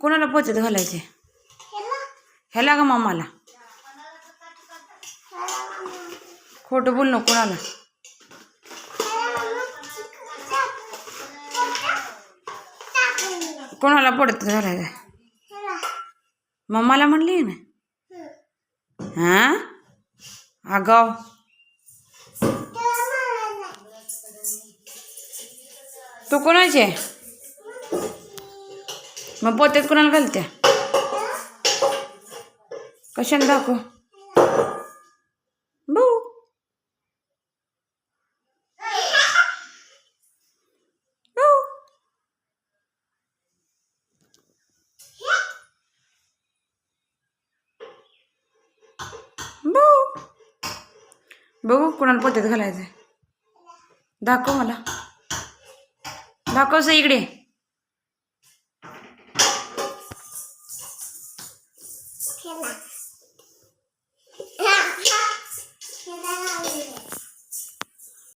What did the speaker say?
कोणाला पोचत घालायचे? ह्याला का मम्माला खोटं बोल नको कोणाला? कोणाला पडत घालायचं मम्माला म्हणली ना? हा? आगाव. तू कोणाचे? मग पोत्यात कुणाला घालत्या? कशाने दाखव? भाऊ भाऊ बघू. कुणाला पोत्यात घालायचं दाखव मला. दाखव इकडे. 天哪。